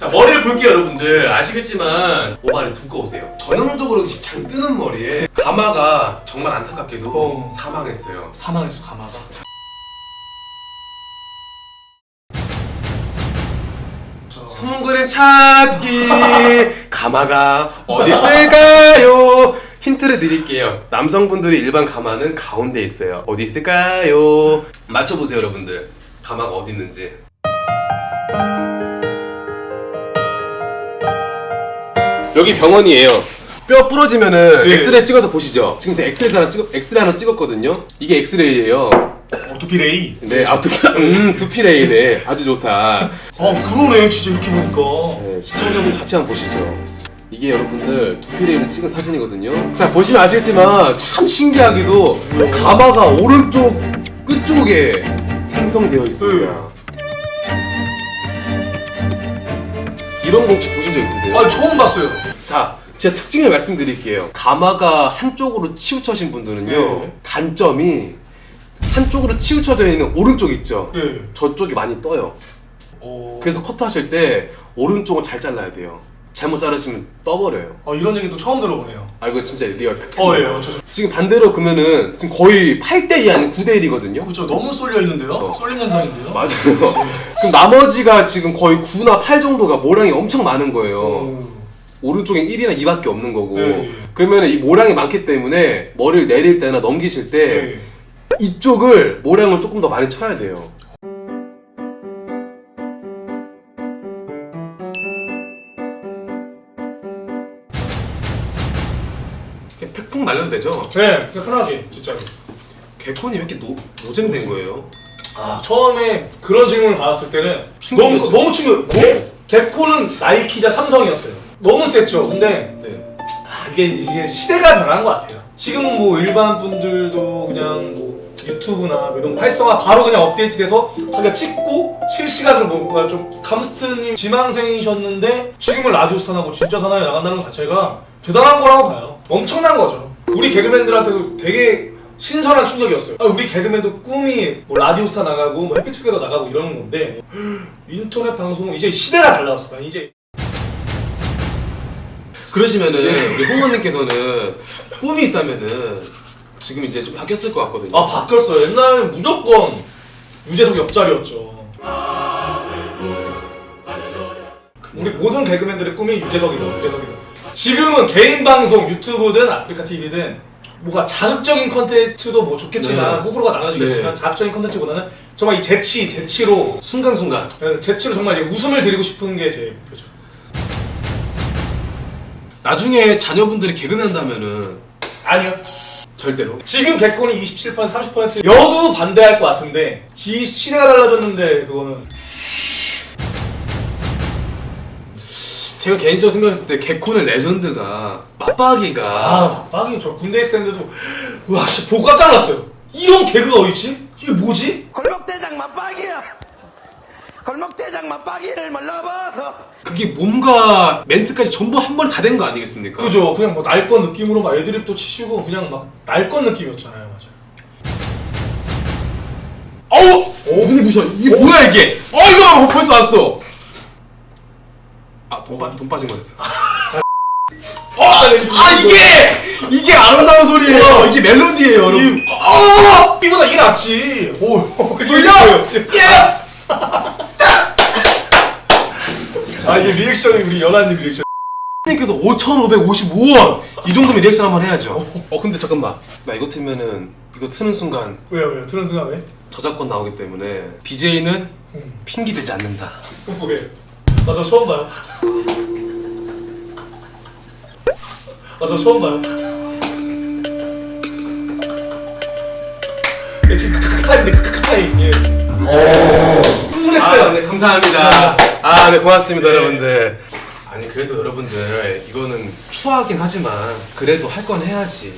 자 머리를 볼게요 여러분들 아시겠지만 모발이 두꺼우세요 전형적으로 그냥 뜨는 머리에 가마가 정말 안타깝게도 어. 사망했어요. 사망했어 가마가. 숨은 그림 찾기 가마가 어디 있을까요? 힌트를 드릴게요. 남성분들이 일반 가마는 가운데 있어요. 어디 있을까요? 맞춰보세요, 여러분들. 가마가 어디 있는지. 여기 병원이에요. 뼈 부러지면은 예. 엑스레이 찍어서 보시죠. 지금 제가 엑스레이 하나 찍 엑스레이 하나 찍었거든요. 이게 엑스레이예요. 어, 두피레이. 네, 아 두피, 음, 두피레이네. 아주 좋다. 어 그러네 진짜 이렇게 보니까. 네, 시청자분 같이 한번 보시죠. 이게 여러분들 두피레이로 찍은 사진이거든요. 자 보시면 아시겠지만 참 신기하게도 가마가 오른쪽 끝쪽에 생성되어 있습니다. 이런 거 혹시 보신 적 있으세요? 아 처음 봤어요. 자, 제가 특징을 말씀드릴게요. 가마가 한쪽으로 치우쳐진 분들은요, 네. 단점이 한쪽으로 치우쳐져 있는 오른쪽 있죠. 예. 저쪽이 많이 떠요. 어. 그래서 커트하실 때 오른쪽은 잘 잘라야 돼요. 잘못 자르시면 떠버려요. 어 이런 얘기도 처음 들어보네요. 아 이거 진짜 리얼 팩트. 어 예요. 저 지금 반대로 그러면은 지금 거의 8대 2 아닌 9대 1이거든요. 그렇죠 너무 쏠려 있는데요. 어. 쏠림 현상인데요. 맞아요. 그럼 나머지가 지금 거의 9나 8 정도가 모량이 엄청 많은 거예요. 어. 오른쪽엔 1이나 2밖에 없는 거고. 네, 네. 그러면은 이 모량이 많기 때문에 머리를 내릴 때나 넘기실 때 네. 이쪽을 모량을 조금 더 많이 쳐야 돼요. 그냥 팩폭 날려도 되죠? 네, 그냥 편하게 진짜로. 개콘이 왜 이렇게 노, 노잼된 거예요? 아 처음에 그런 질문을 받았을 때는 충격이었죠. 너무 너무 충격. 뭐? 개코는 나이키자 삼성이었어요. 너무 셌죠. 근데 네. 아, 이게 이게 시대가 변한 것 같아요. 지금은 뭐 일반 분들도 그냥 뭐 유튜브나 뭐 이런 거 활성화 바로 그냥 업데이트돼서 자기가 찍고 실시간으로 뭔가 좀 감스트님 지망생이셨는데 지금은 라디오 스타나고 진짜 사나이에 나간다는 것 자체가 대단한 거라고 봐요. 엄청난 거죠. 우리 개그맨들한테도 되게 신선한 충격이었어요. 아, 우리 개그맨도 꿈이 뭐 라디오스타 나가고 뭐 해피투게더 나가고 이러는 건데 인터넷 방송 이제 시대가 달라졌어. 이제 그러시면은 우리 홍원님께서는 꿈이 있다면은 지금 이제 좀 바뀌었을 것 같거든요. 아 바뀌었어요. 옛날엔 무조건 유재석 옆자리였죠. 우리 모든 개그맨들의 꿈이 유재석이다. 유재석이다. 지금은 개인 방송 유튜브든 아프리카 TV든 뭐가 자극적인 컨텐츠도 뭐 좋겠지만 네. 호불호가 나눠지겠지만 네. 자극적인 컨텐츠보다는 정말 이 재치 재치로 순간순간 네, 재치로 정말 이제 웃음을 드리고 싶은 게 제 목표죠. 나중에 자녀분들이 개그맨 한다면은 아니요. 절대로 지금 개콘이 27% 30% 여도 반대할 것 같은데 지 시대가 달라졌는데 그거는 제가 개인적으로 생각했을 때 개콘의 레전드가 맞박이가 아, 막박이 저 군대 있을 때인데도 와, 씨, 보고 깜짝 놀랐어요. 이런 개그가 어딨지? 이게 뭐지? 골목대장 맞박이야. 맞박이를 몰라봐. 그게 몸과 멘트까지 전부 한 번에 다 된 거 아니겠습니까? 그죠? 그냥 뭐 날 것 느낌으로 막 애드립도 치시고 그냥 막 날 것 느낌이었잖아요, 맞아요. 어우! 오, 눈이 부셔. 이게 뭐야 이게? 어 이거 봐, 벌써 왔어. 아, 돈, 빠, 돈 빠진 거였어. 어, 아 이게 이게 아름다운 소리예요. 이게 멜로디예요, 여러분. 어, 이보다 이게 낫지. 오, 돌려! 예! 아 이게 리액션이 우리 연하님 리액션. 님께서 5,555원 이 정도면 리액션 한번 해야죠. 어 근데 잠깐만 나 이거 틀면은 이거 트는 순간 왜요, 왜요? 들은 순간 왜? 저작권 나오기 때문에 BJ는 음. 핑계 대지 않는다. 왜? 아저 처음 봐요. 아저 처음 봐요. 예, 지금 크크크 타임인데 크크크 타임. 예. 충분했어요. 아, 네 감사합니다. 아, 네 고맙습니다, 네. 여러분들. 아니 그래도 여러분들 이거는 추하긴 하지만 그래도 할 건 해야지.